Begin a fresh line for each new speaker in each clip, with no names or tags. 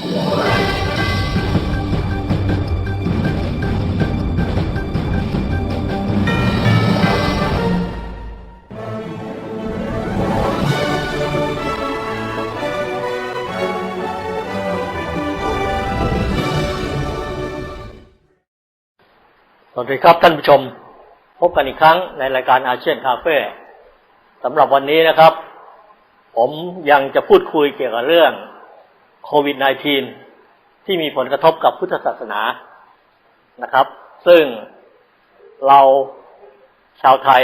สวัสดีครับท่านผู้ชม พบกันอีกครั้งในรายการอาเซียนคาเฟ่สำหรับวันนี้นะครับ ผมยังจะพูดคุยเกี่ยวกับเรื่อง โควิด -19 ที่มีผลกระทบกับพุทธศาสนานะครับ ซึ่งเราชาวไทย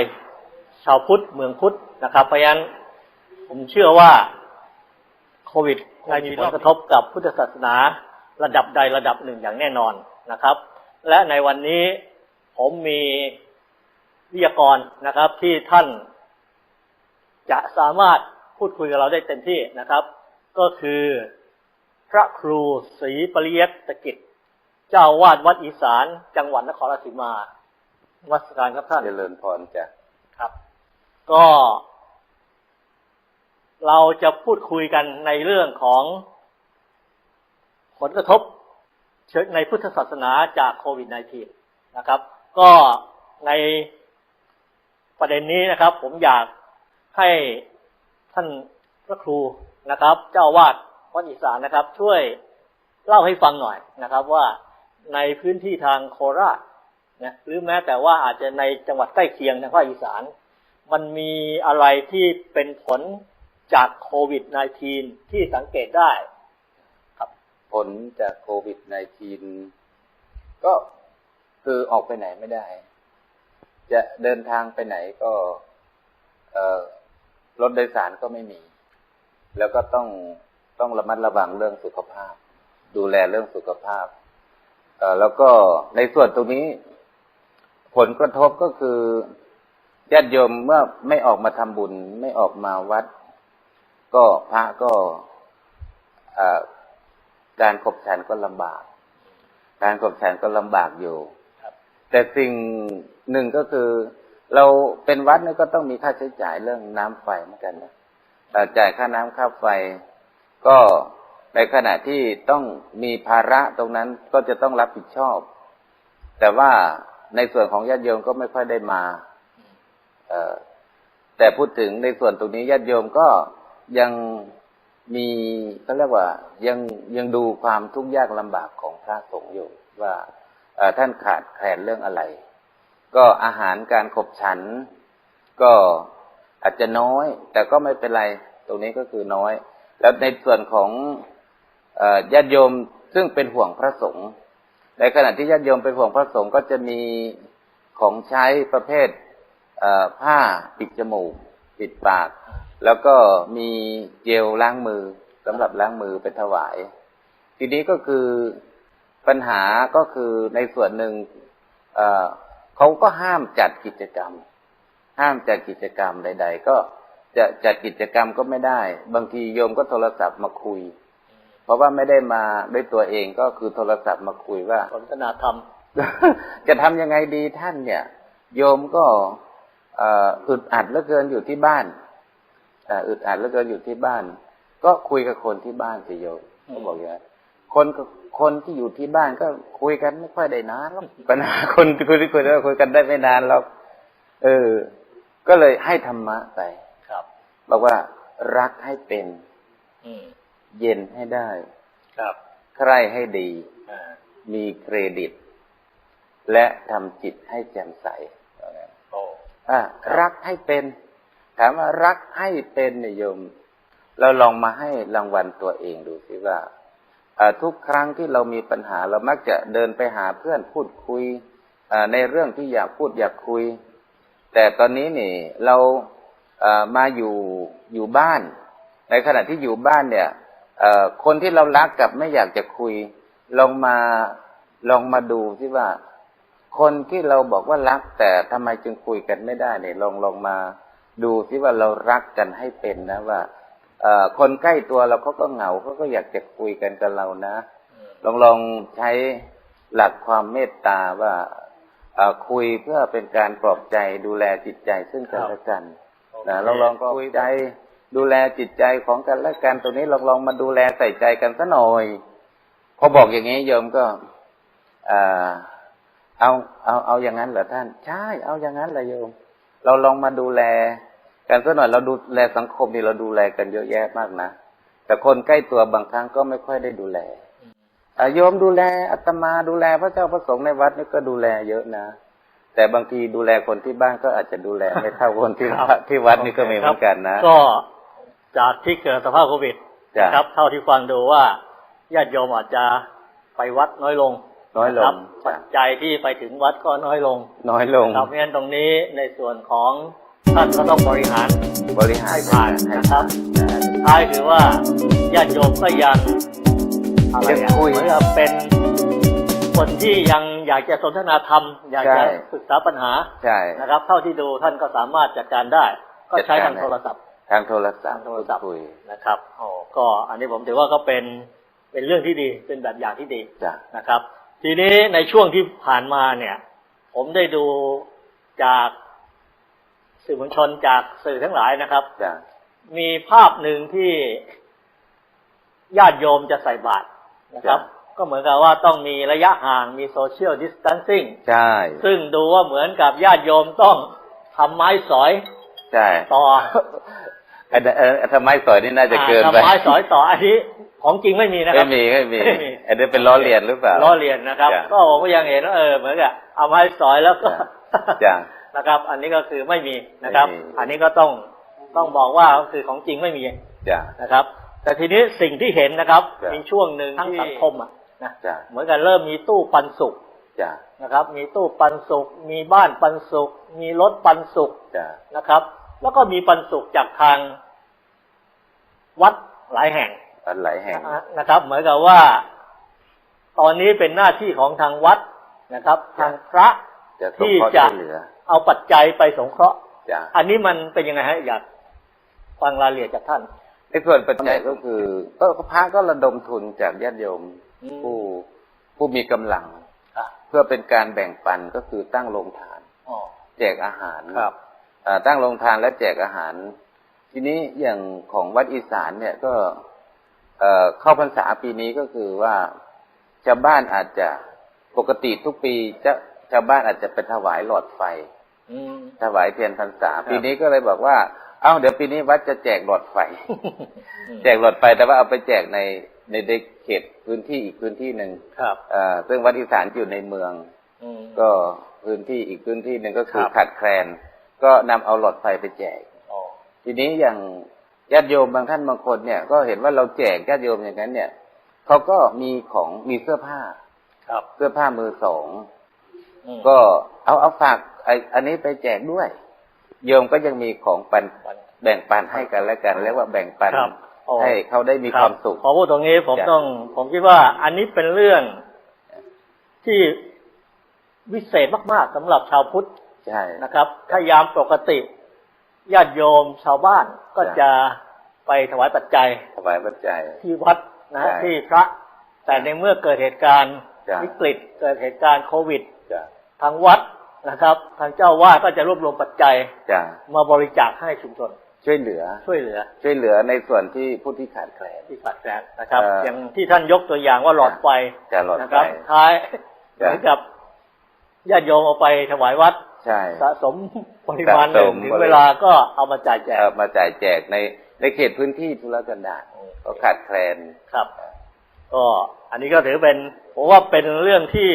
ชาวพุทธเมืองพุทธนะครับ เพราะฉะนั้นผมเชื่อว่าโควิดมีผลกระทบกับพุทธศาสนาระดับใดระดับหนึ่งอย่างแน่นอนนะครับ และในวันนี้ผมมีวิทยากรนะครับ ที่ท่านจะสามารถพูดคุยกับเราได้เต็มที่นะครับ ก็คือ พระครูศรีปริยัตกิจ เจ้าวาดวัดอีสาน จังหวัดนครราชสีมาวัดสการครับท่าน
เจริญพรจ้ะ
ครับ ก็ เราจะพูดคุยกันในเรื่องของ ผลกระทบในพุทธศาสนาจากโควิด -19 นะครับ ก็ในประเด็นนี้นะครับ ผมอยากให้ท่านพระครูนะครับ เจ้าวาด วัดอีสานนะครับ ช่วยเล่าให้ฟังหน่อยนะครับ ว่าในพื้นที่ทางโคราชนะหรือแม้แต่ว่าอาจจะในจังหวัดใกล้เคียงทางภาคอีสาน มันมีอะไรที่เป็นผลจากโควิด -19 ที่สังเกตได้ ครับ
ผลจากโควิด -19 ก็คือออกไปไหนไม่ได้ จะเดินทางไปไหนก็รถโดยสารก็ไม่มี แล้วก็ต้อง ต้องระมัดระวังเรื่องสุขภาพ ดูแลเรื่องสุขภาพเอ่อแล้วก็ในส่วนตรงนี้ ผลกระทบก็คือญาติโยมเมื่อไม่ออกมาทำบุญ ไม่ออกมาวัด ก็พระก็เอ่อการขบฉันก็ลำบาก การขบฉันก็ลำบากอยู่
ครับ
แต่สิ่งหนึ่งก็คือ เราเป็นวัดเนี่ยก็ต้องมีค่าใช้จ่ายเรื่องน้ำไฟเหมือนกันนะเอ่อจ่ายค่าน้ำค่าไฟ ก็ในขณะที่ต้องมีภาระตรงนั้นก็จะต้องรับผิดชอบ แต่ว่าในส่วนของญาติโยมก็ไม่ค่อยได้มาแต่พูดถึงในส่วนตรงนี้ญาติโยมก็ยังมีเขาเรียกว่ายังยังดูความทุกข์ยากลำบากของพระสงฆ์อยู่ว่าท่านขาดแคลนเรื่องอะไร ก็อาหารการขบฉัน ก็อาจจะน้อย แต่ก็ไม่เป็นไร ตรงนี้ก็คือน้อย แล้วในส่วนของญาติโยมซึ่งเป็นห่วงพระสงฆ์ในขณะที่ญาติโยมเป็นห่วงพระสงฆ์ก็จะมีของใช้ประเภทผ้าปิดจมูก ปิดปาก แล้วก็มีเจลล้างมือสำหรับล้างมือไปถวาย ทีนี้ก็คือปัญหาก็คือในส่วนหนึ่งเขาก็ห้ามจัดกิจกรรม ห้ามจัดกิจกรรมใด ๆ ก็ จะจัดกิจกรรมก็ไม่ได้ บางทีโยมก็โทรศัพท์มาคุย เพราะว่าไม่ได้มาด้วยตัวเองก็คือโทรศัพท์มาคุยว่า
สนทนาธรรม
จะทำยังไงดีท่านเนี่ย โยมก็เอ่ออึดอัดเหลือเกินอยู่ที่บ้านเอ่ออึดอัดเหลือเกินอยู่ที่บ้าน ก็คุยกับคนที่บ้านสิโยม
อืม
ก็บอกอย่างนี้นคนก็คนที่อยู่ที่บ้านก็คุยกันไม่ค่อยได้นานหรอกปัญหาคนที่คุยที่คุยแล้วคุยกันได้ไม่นานหรอกเออ ก็เลยให้ธรรมะไป
ครั บ
บอกว่ารักให้เป็น
อืม
เย็นให้ได้
ครับ
ใคร่ให้ดี
อ่า
มีเครดิต และทำจิตให้แจ่มใส
โอ้
อะรักให้เป็น ถามว่ารักให้เป็นเนี่ยโยม เราลองมาให้รางวัลตัวเองดูสิว่าอ่าทุกครั้งที่เรามีปัญหา เรามักจะเดินไปหาเพื่อนพูดคุยอ่าในเรื่องที่อยากพูดอยากคุย แต่ตอนนี้นี่ เราเอ่อ มาอยู่อยู่บ้าน ในขณะที่อยู่บ้านเนี่ยคนที่เรารักกับไม่อยากจะคุย ลองมาลองมาดูสิว่า คนที่เราบอกว่ารัก แต่ทำไมจึงคุยกันไม่ได้เนี่ยลองลองมาดูสิว่าเรารักกันให้เป็นนะว่าคนใกล้ตัวเราเขาก็เหงาเขาก็อยากจะคุยกันกับเรานะลองลองใช้หลักความเมตตาว่าคุยเพื่อเป็นการปลอบใจดูแลจิตใจซึ่งกันและกัน นะลองลองก็คุยใจ ดูแลจิตใจของกันและกันตรงนี้ลองลองมาดูแลใส่ใจกันซะหน่อยพอบอกอย่างนี้โยมก็เอ่อเอาเอาเอาอย่างนั้นเหรอท่าน ใช่ เอาอย่างนั้นแหละโยม เราลองมาดูแล กันสักหน่อยเราดูแลสังคมนี่เราดูแลกันเยอะแยะมากนะแต่คนใกล้ตัวบางครั้งก็ไม่ค่อยได้ดูแลอะโยมดูแลอาตมาดูแลพระเจ้าพระสงฆ์ในวัดนี่ก็ดูแลเยอะนะ แต่บางทีดูแลคนที่บ้านก็อาจจะดูแลไม่เท่าคนที่
ครับ
ที่วัดนี่ก็มีเหมือนกันนะ
ก็จากที่เกิดสภาพโควิด
จ้ะ
นะครับ เท่าที่ฟังดูว่าญาติโยมอาจจะไปวัดน้อยลง
น้อยละ
ครั
ง
บปัจจัยที่ไปถึงวัดก็น้อยลง
น้อยลง
ครับเพราะฉะนั้นตรงนี้ในส่วนของท่านก็ต้องบริหาร
บริหาร
ให้ผ่าน
ให้
นะครับ
ผ่าน
สุดท้ายคือว่าญาติโยมก็ยังอะไร
ยัง
อะ
คุย
เหมือนกับเป็น คนที่ยังอยากจะสนทนาธรรม อยากจะ
ใช่
ศึกษาปัญหา
ใช่
นะครับ เท่าที่ดูท่านก็สามารถจัดการได้ ก็ใช้
จั
ทา
ด
ง
การได้
โทรศัพท์
ทางโทรศัพ
ทาง
ท์
โทรศัพท์
คุย
นะครับโอ้ก็อันนี้ผมถือว่าก็เป็นเป็นเรื่องที่ดีเป็นแบบอย่างที่ดี
จ้ะ
นะครับ ทีนี้ในช่วงที่ผ่านมาเนี่ย ผมได้ดูจากสื่อมวลชนจากสื่อทั้งหลายนะครับ
จ้ะ
มีภาพหนึ่งที่ญาติโยมจะใส่บาตรนะครับ ก็เหมือนกับว่าต้องมีระยะห่างมีโซเชียลดิส a ทนซิ่ง
ใช่
ซึ่งดูว่าเหมือนกับญาติโยมต้องทำไม้สอย
ใช่
ต่อ
ไอ้เออทำไมสอยนี่น่าจะเกินไป
ทำไม้สอยต่ออันนี้ของจริงไม่มีนะครั
ไม่
บ
มีไม่มี
ไม่มี
ไอ้เดี๋ยวเป็นล้อเลียนหรือเปล่า
ล้อเลียนนะครับ
จ้ะ
ก็ผมก็ยังเห็นว่าเออเหมือนกับเอาไม้สอยแล้วก็
จ้ะ
นะครับ อันนี้ก็คือไม่มีนะครับ
ไม่มี
อันนี้ก็ต้องต้องบอกว่าก็คือของจริงไม่มี
จ้ะ
นะครับ แต่ทีนี้สิ่งที่เห็นนะครับ
จ้ะ
มีช่วงหนึ่งทั้งสังคมอะ นะ
จ้ะ
เหมือนกันเริ่มมีตู้ปันสุก
จ้ะ
นะครับ มีตู้ปันสุกมีบ้านปันสุกมีรถปันสุก
จ้ะ
นะครับ แล้วก็มีปันสุกจากทางวัดหลายแห่ง
อันหลายแห่ง
นะครับ เหมือนกับว่า ตอนนี้เป็นหน้าที่ของทางวัดนะครับ ทางพระ
จะสง
ที่
เคราะห์
จะ
ช่วยเหลือ
เอาปัจจัยไปสงเคราะห์
จ้ะ
อันนี้มันเป็นยังไงฮะอยากฟังรายละเอียดจากท่าน
ในส่วนปัจจัยก็คือก็พระก็ระดมทุนจากญาติโยม
อืม
ผู้ผู้มีกำลัง
อะ
เพื่อเป็นการแบ่งปันก็คือตั้งโรงทาน
อ๋อ
แจกอาหาร
ครับ
อ่าตั้งโรงทานและแจกอาหาร ทีนี้อย่างของวัดอีสานเนี่ยก็เอ่อเข้าพรรษาปีนี้ก็คือว่าชาวบ้านอาจจะปกติทุกปีจะชาวบ้านอาจจะไปถวายหลอดไฟ
อืม
ถวายเทียนพรรษา
ครับ
ปีนี้ก็เลยบอกว่า เอ้าเดี๋ยวปีนี้วัดจะแจกหลอดไฟ แจกหลอดไฟแต่ว่าเอาไปแจกใน ในเขตพื้นที่อีกพื้นที่หนึ่ง
ครับ
เอ่อซึ่งวัดอีสานอยู่ในเมือง
อืม
ก็พื้นที่อีกพื้นที่หนึ่งก็คือ
ครับ
ขาดแคลน ก็นำเอาหลอดไฟไปแจก
อ๋อ
ทีนี้อย่างญาติโยมบางท่านบางคนเนี่ย ก็เห็นว่าเราแจกญาติโยมอย่างนั้น เนี่ยเขาก็มีของมีเสื้อผ้า
ครับ
เสื้อผ้ามือสอง
อืม
ก็เอาเอาฝากไออันนี้ไปแจกด้วย โยมก็ยังมีของปัน
ปัน
แบ่งปันให้กันและกันเรียกว่าแบ่งปัน
ครับอ๋อ
ให้เขาได้มี
รับ
ความสุข
ขอพูดตรงนี้ผม
จ้ะ
ต้อง ผมคิดว่าอันนี้เป็นเรื่องที่วิเศษมากๆสำหรับชาวพุทธ
ใช่
นะครับ ถ้ายามปกติญาติโยมชาวบ้านก็
จ้ะ
จะไปถวายปัจจัย
ถวายปัจจัย
ที่วัดนะฮะ
ใช่
ที่พระ แต่ในเมื่อเกิดเหตุการณ์
จ้ะ
วิกฤตเกิดเหตุการณ์โควิด
จ้ะ
ทางวัดนะครับ ทางเจ้าวาดก็จะรวบรวมปัจจัย
จ้ะ
มาบริจาคให้ชุมชน
ช่วยเหลือ
ช่วยเหลือ
ช่วยเหลือในส่วนที่ผู้ที่ขาดแคลน
ที่ขาดแคลนนะครับ
เอ่อ
อ
อ
ย่างที่ท่านยกตัวอย่างว่าหลอดไฟ
จะหลอด
นะ
ไฟ
ครับท้ายเห
จ้ะ
มือนกับญาติโยมเอาไปถวายวัด
ใช่
สะสมปริมาณหนึ่ง
สะสม
ถึงเวลาก็เอามาจ่ายแจก
เอ่อมาจ่ายแจกในในเขตพื้นที่ธุรกันดารก็ขาดแคลน
ครับ ก็อันนี้ก็ถือเป็นผมว่าเป็นเรื่องที่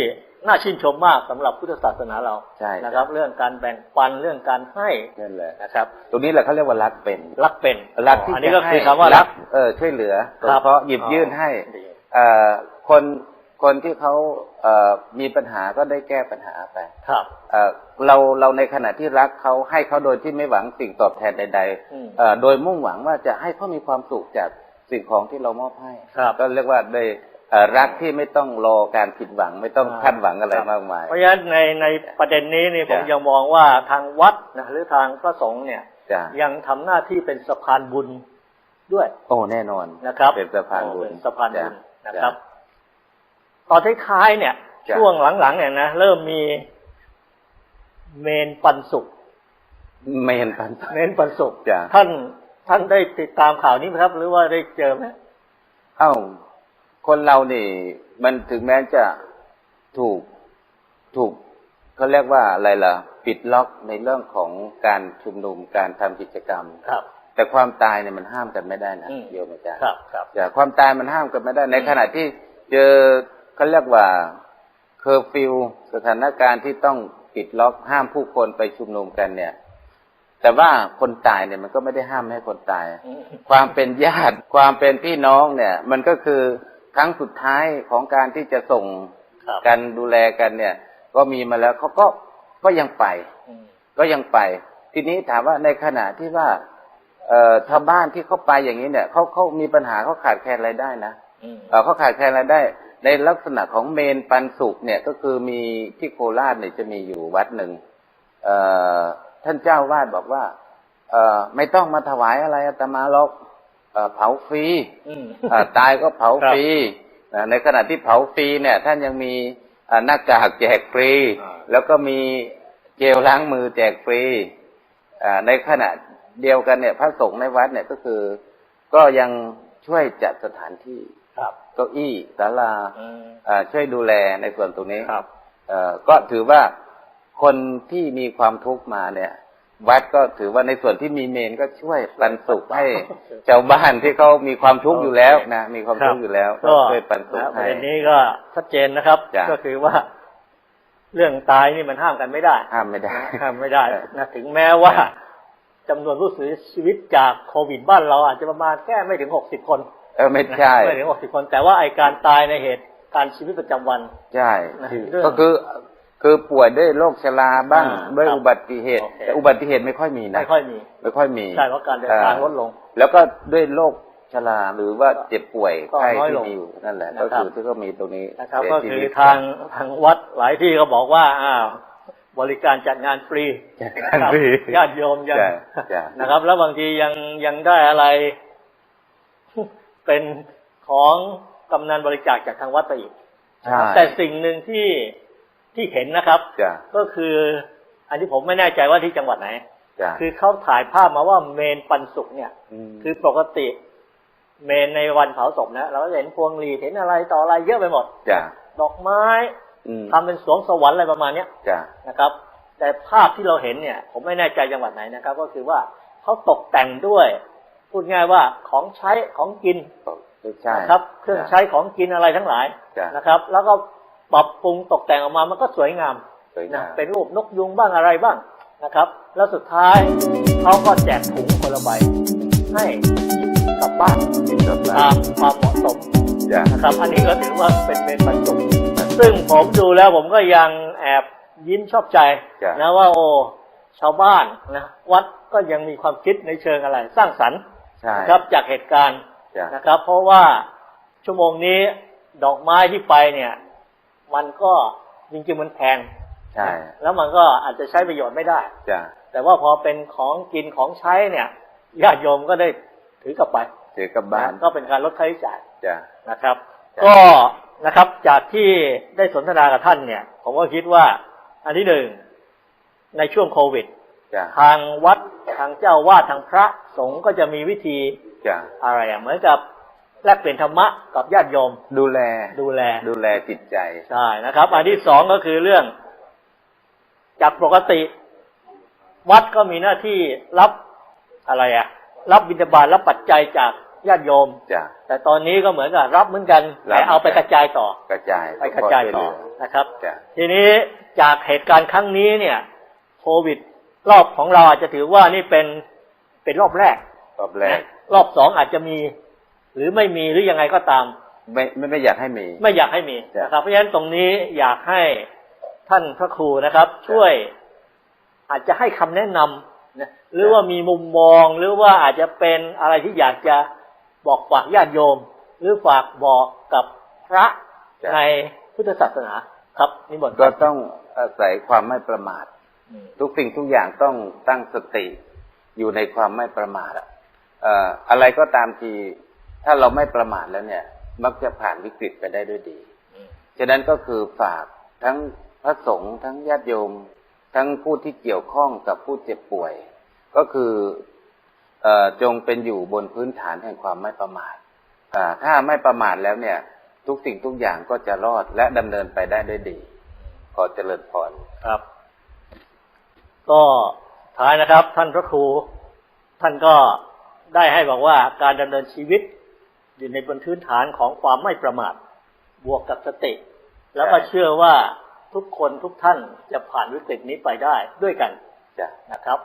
น่าชื่นชมมากสำหรับพุทธศาสนาเรา
ใช่
นะครับ เรื่องการแบ่งปันเรื่องการให้
นั่นแหละ
นะครับ
ตรงนี้แหละเขาเรียกว่ารักเป็น
รักเป็น
รักที่
อันนี้
จะ
ก็คือ
ให้
คำว่ารัก
เออช่วยเหลือส
ครั
ง
บ
เคราะห์หยิบยื่นให้
ดี
เอ่อคนคนที่เขาเอ่อมีปัญหาก็ได้แก้ปัญหาไป
ครับ
เอ่อเราเราในขณะที่รักเขาให้เขาโดยที่ไม่หวังสิ่งตอบแทนใด
อืม
ๆเอ่อโดยมุ่งหวังว่าจะให้เขามีความสุขจากสิ่งของที่เรามอบให้
ครับ
ก็เรียกว่าได้เอ่อ รักที่ไม่ต้องรอการผิดหวังไม่ต้อง
อ่า
คาดหวังอะไรมากมาย
เพราะฉะนั้นในในประเด็นนี้นี่ผม
จ้ะ
ยังมองว่าทางวัดนะหรือทางพระสงฆ์เนี่ย
จ้ะ
ยังทำหน้าที่เป็นสะพานบุญด้วย
โอ้แน่นอน
นะครับ
เป็นสะพานบุญ
เป็นสะพานบุญ
จ้ะ
นะครับ ตอนท้ายๆเนี่ย
จ้ะ
ช่วงหลังๆเนี่ยนะเริ่มมีเมนปันสุข
ไม่เห็นปัน
เมนปันสุข
จ้ะ
ท่านท่านได้ติดตามข่าวนี้ไหมครับ หรือว่าได้เจอไหม
เอ้า คนเรานี่ มันถึงแม้จะถูกถูกเขาเรียกว่าอะไรล่ะ ปิดล็อกในเรื่องของการชุมนุมการทำกิจกรรม
ครับ
แต่ความตายเนี่ยมันห้ามกันไม่ได้นะ
อืม
โยมอาจารย์
ครับครับ
อย่าความตายมันห้ามกันไม่ได้ ใน
อืม
ขณะที่เจอเขาเรียกว่าเคอร์ฟิวสถานการณ์ที่ต้องปิดล็อกห้ามผู้คนไปชุมนุมกันเนี่ย แต่ว่าคนตายเนี่ยมันก็ไม่ได้ห้ามไม่ให้คนตาย
อืม
ความเป็นญาติ ความเป็นพี่น้องเนี่ย มันก็คือ ครั้งสุดท้ายของการที่จะส่ง
ครับ
กันดูแลกันเนี่ย ก็มีมาแล้วเขาก็ก็ยังไป
อืม
ก็ยังไป ทีนี้ถามว่าในขณะที่ว่า เอ่อชาวบ้านที่เขาไปอย่างนี้เนี่ยเขาเขามีปัญหาเขาขาดแคลนรายได้นะ
อืม
เอ่อเขาขาดแคลนรายได้ ในลักษณะของเมนปันสุกเนี่ยก็คือมีที่โคราชเนี่ยจะมีอยู่วัดหนึ่งเอ่อท่านเจ้าวาดบอกว่า เอ่อไม่ต้องมาถวายอะไรอาตมาหรอก เอ่อเผาฟรี
อืม
อ่าตายก็เผา
ครับ
ฟรีนะในขณะที่เผาฟรีเนี่ย ท่านยังมีอ่าหน้ากากแจกฟรี
อ่า
แล้วก็มีเจลล้างมือแจกฟรีอ่าในขณะเดียวกันเนี่ย พระสงฆ์ในวัดเนี่ยก็คือ ก็ยังช่วยจัดสถานที่
ครับ
เก้าอี้ศาลา
อืม
อ่าช่วยดูแลในส่วนตรงนี้
ครับ
เอ่อก็ถือว่าคนที่มีความทุกข์มาเนี่ย วัดก็ถือว่าในส่วนที่มีเมนก็ช่วยปันสุขให้ชาวบ้านที่เขามีความทุกข์อยู่แล้วนะมีความทุกข์อยู่แล้ว ก็
ก็
ช่วยปันสุข
นะประ
ให้
เด็นนี้ก็ชัดเจนนะครับ
จ้ะ
ก็คือว่า เรื่องตายนี่มันห้ามกันไม่ได้
ห้ามไม่ได้
ห้ามไม่ได้นะถึงแม้ว่าจำนวนผู้เสียชีวิตจากโควิดบ้านเราอาจจะประมาณแค่ไม่ถึงหกสิบคน
เออไม่ใช่
ไม่ถึงหกสิบคน แต่ว่าไอการตายในเหตุการณ์ชีวิตประจำวัน
ใช่
นะ
คือ
เรื่อง
ก็คือ คือป่วยด้วยโรคชราบ้าง
อ่า
ด้วย
ครับ
อุบัติเหตุ
โอเค
แต่อุบัติเหตุไม่ค่อยมีนะ
ไม่ค่อยมี
ไม่ค่อยมี
ใช่เพราะการเดินทางลดลง
แล้วก็ด้วยโรคชราหรือว่าเจ็บป่วย
ก็
ไข้
น้อย
ที่
ลง
มีอยู่นั่นแหละ
นะ
ก็
ครับ
คือที่ก็มีตรงนี้
นะครับ
เสีย
ก็
ชี
คือ
วิต
ทางทางวัดหลายที่ก็บอกว่าอ้าวบริการจัดงานฟรี
จัดงานฟรี
ญาติโยมยัง
ใช่ใช่
นะครับ แล้วบางทียังยังได้อะไร เป็นของกำนันบริจาคจากทางวัดไปอีก
ใช่
แต่สิ่งหนึ่งที่ ที่เห็นนะครับ
จ้ะ
ก็คือ อันนี้ผมไม่แน่ใจว่าที่จังหวัดไหน
จ้ะ
คือเขาถ่ายภาพมาว่าเมนปันสุกเนี่ย
ม
คือปกติเมนในวันเผาศพนะเราก็จะเห็นพวงหรีดเห็นอะไรต่ออะไรเยอะไปหมด
จ้ะ
ดอกไม้
อืม
ทำเป็นสวงสวรรค์อะไรประมาณเนี้ย
จ้ะ
นะครับ แต่ภาพที่เราเห็นเนี่ย ผมไม่แน่ใจจังหวัดไหนนะครับ ก็คือว่าเขาตกแต่งด้วย พูดง่ายว่าของใช้ของกิน
ใช่
นะครับ เครื่องใช้ของกินอะไรทั้งหลาย
จ้ะ
นะครับ แล้วก็ ปรับปรุงตกแต่งออกมามันก็สวยงาม
สวย
นะ
งาม
เป็นรูปนกยุงบ้างอะไรบ้างนะครับ แล้วสุดท้ายเขาก็แจกถุงคนละใบให้กลับบ้าน
จบแล้ว
ตามความเหมาะสม
จ้ะ
นะครับอันนี้ก็ถือว่าเป็นเมนบรรจุซึ่งผมดูแล้วผมก็ยังแอบยิ้มชอบใจ
จ้ะ
นะว่าโอ้ชาวบ้านนะวัดก็ยังมีความคิดในเชิงอะไร สร้างสรรค์
ใช่
นะครับจากเหตุการณ์
จ้ะ
นะครับ เพราะว่าชั่วโมงนี้ดอกไม้ที่ไปเนี่ย มันก็จริงๆมันแพง
ใช่
แล้วมันก็อาจจะใช้ประโยชน์ไม่ได้
จ้ะ
แต่ว่าพอเป็นของกินของใช้เนี่ยญาติโยมก็ได้ถือกลับไป
เจอกลับบ้าน
ก็เป็นการลดค่าใช้จ่าย
จ้ะ
นะครับ
ครับ
ก็นะครับจากที่ได้สนทนากับท่านเนี่ย ผมก็คิดว่า อันที่หนึ่งในช่วงโควิด
จ้ะ
ทางวัดทางเจ้าวาดทางพระสงฆ์ก็จะมีวิธี
จ้ะ
อะไรอะเหมือนกับ แลกเปลี่ยนธรรมะกับญาติโยม
ดูแล
ดูแล
ดูแลจิตใจ
ใช่นะครับ อันที่สองก็คือเรื่อง จากปกติ วัดก็มีหน้าที่รับอะไรอะรับบิณฑบาตรับปัจจัยจากญาติโยม
จ้ะ
แต่ตอนนี้ก็เหมือนกับรับเหมือนกัน
รับ
แต่เอาไปกระจายต่อ
กระจาย
ไปกระจายต่อ
ช่วเหลื
นะครับ
จ้ะ
ทีนี้จากเหตุการณ์ครั้งนี้เนี่ย โควิด รอบของเราอาจจะถือว่านี่เป็นเป็นรอบแรก
รอบแรก
นะรอบสองอาจจะมี หรือไม่มีหรือยังไงก็ตาม
ไม่ไม่ไม่อยากให้มี
ไม่อยากให้มี
จ้ะ
นะครับเพราะฉะนั้นตรงนี้อยากให้ท่านพระครูนะครับ ช่วยอาจจะให้คำแนะนำนะหรือว่ามีมุมมองหรือว่าอาจจะเป็นอะไรที่อยากจะบอกฝากญาติโยม หรือฝากบอกกับพระ
จ้ะ
ในพุทธศาสนาครับนิมนต์ค
ก็
รับ
ต้องอาศัยความไม่ประมาท
อืม
ทุกสิ่งทุกอย่างต้องตั้งสติอยู่ในความไม่ประมาทอะเอ่ออะไรก็ตามที ถ้าเราไม่ประมาทแล้วเนี่ย มักจะผ่านวิกฤตไปได้ด้วยดี ฉะนั้นก็คือฝากทั้งพระสงฆ์ทั้งญาติโยม ทั้งผู้ที่เกี่ยวข้องกับผู้เจ็บป่วย ก็คืออจงเป็นอยู่บนพื้นฐานแห่งความไม่ประมาทถ้าไม่ประมาทแล้วเนี่ย ทุกสิ่งทุกอย่างก็จะรอดและดำเนินไปได้ด้วยดี ขอเจริญพร
ครับ ก็ท้ายนะครับ ท่านพระครู ท่านก็ได้ให้บอกว่าการดำเนินชีวิต อยู่ในบนพื้นฐานของความไม่ประมาทบวกกับสติแล้วก็
ใช่
เชื่อว่าทุกคนทุกท่านจะผ่านวิกฤตนี้ไปได้ด้วยกัน
จ้ะ
นะครับ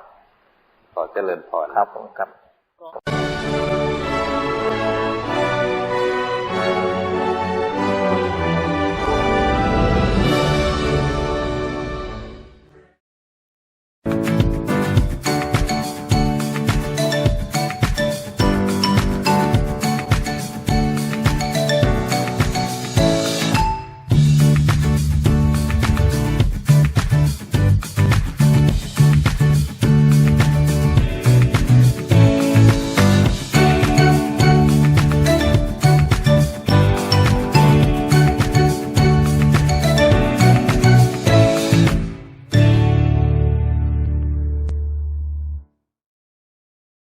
ขอเจริญพร
ครับผมครับ